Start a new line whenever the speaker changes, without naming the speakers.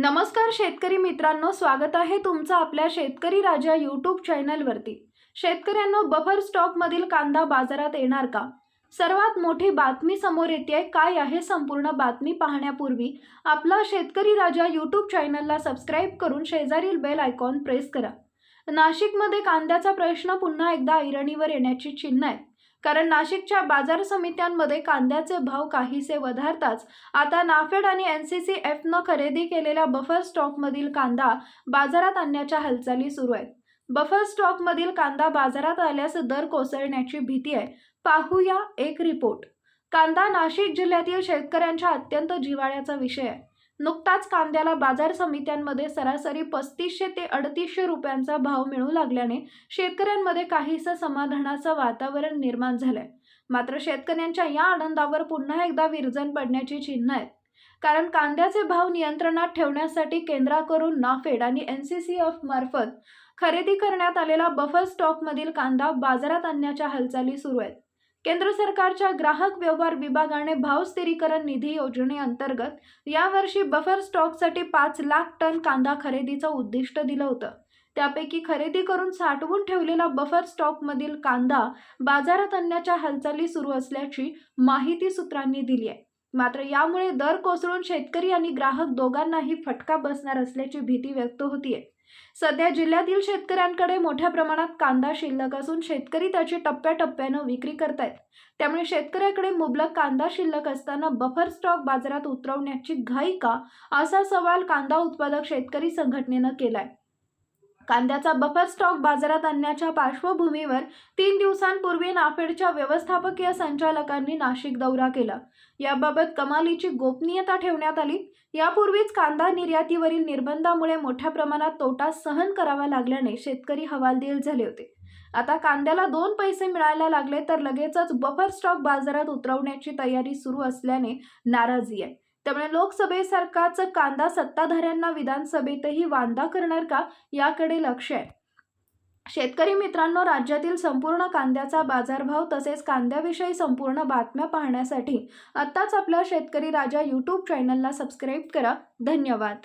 नमस्कार शेतकरी मित्रांनो स्वागत आहे तुमचं आपल्या शेतकरी राजा यूट्यूब चॅनलवरती. शेतकऱ्यांनो बफर स्टॉकमधील कांदा बाजारात येणार का? सर्वात मोठी बातमी समोर येते काय आहे संपूर्ण बातमी पाहण्यापूर्वी आपला शेतकरी राजा यूट्यूब चॅनलला सबस्क्राईब करून शेजारील बेल आयकॉन प्रेस करा. नाशिकमध्ये कांद्याचा प्रश्न पुन्हा एकदा ऐरणीवर येण्याची चिन्ह आहे. कारण नाशिकच्या बाजार समित्यांमध्ये कांद्याचे भाव काहीसे वधारताच. आता नाफेड आणि एन सी सी एफनं खरेदी केलेल्या बफर स्टॉकमधील कांदा बाजारात आणण्याच्या हालचाली सुरू आहेत. बफर स्टॉकमधील कांदा बाजारात आल्यास दर कोसळण्याची भीती आहे. पाहूया एक रिपोर्ट. कांदा नाशिक जिल्ह्यातील शेतकऱ्यांच्या अत्यंत जिव्हाळ्याचा विषय आहे. नुकताच कांद्याला बाजार समित्यांमध्ये सरासरी पस्तीसशे ते अडतीसशे रुपयांचा भाव मिळू लागल्याने शेतकऱ्यांमध्ये काहीसं समाधानाचं वातावरण निर्माण झालंय. मात्र शेतकऱ्यांच्या या आनंदावर पुन्हा एकदा विरजण पडण्याची चिन्ह आहेत. कारण कांद्याचे भाव नियंत्रणात ठेवण्यासाठी केंद्राकडून नाफेड आणि एन सी सी एफ मार्फत खरेदी करण्यात आलेला बफर स्टॉकमधील कांदा बाजारात आणण्याच्या हालचाली सुरू आहेत. केंद्र सरकारच्या ग्राहक व्यवहार विभागाने भाव स्थिरीकरण निधी योजनेअंतर्गत यावर्षी बफर स्टॉकसाठी पाच लाख टन कांदा खरेदीचं उद्दिष्ट दिलं होतं. त्यापैकी खरेदी करून साठवून ठेवलेला बफर स्टॉकमधील कांदा बाजारात आणण्याच्या हालचाली सुरू असल्याची माहिती सूत्रांनी दिली आहे. मात्र यामुळे दर कोसळून शेतकरी आणि ग्राहक दोघांनाही फटका बसणार असल्याची भीती व्यक्त होतीये. सध्या जिल्ह्यातील शेतकऱ्यांकडे मोठ्या प्रमाणात कांदा शिल्लक असून शेतकरी त्याची टप्प्याटप्प्यानं विक्री करतायत. त्यामुळे शेतकऱ्याकडे मुबलक कांदा शिल्लक असताना बफर स्टॉक बाजारात उतरवण्याची घाई का? असा सवाल कांदा उत्पादक शेतकरी संघटनेनं केलाय. कांद्याचा बफर स्टॉक बाजारात आणण्याच्या पार्श्वभूमीवर तीन दिवसांपूर्वी नाफेडच्या व्यवस्थापकीय संचालकांनी नाशिक दौरा केला. याबाबत कमालीची गोपनीयता ठेवण्यात आली. यापूर्वीच कांदा निर्यातीवरील निर्बंधामुळे मोठ्या प्रमाणात तोटा सहन करावा लागल्याने शेतकरी हवालदिल झाले होते. आता कांद्याला दोन पैसे मिळायला लागले तर लगेचच बफर स्टॉक बाजारात उतरवण्याची तयारी सुरू असल्याने नाराजी आहे. त्यामुळे लोकसभेसारखाच कांदा सत्ताधाऱ्यांना विधानसभेतही वांदा करणार का? याकडे लक्ष आहे. शेतकरी मित्रांनो राज्यातील संपूर्ण कांद्याचा बाजारभाव तसेच कांद्याविषयी संपूर्ण बातम्या पाहण्यासाठी आत्ताच आपल्या शेतकरी राजा यूट्यूब चॅनलला सबस्क्राईब करा. धन्यवाद.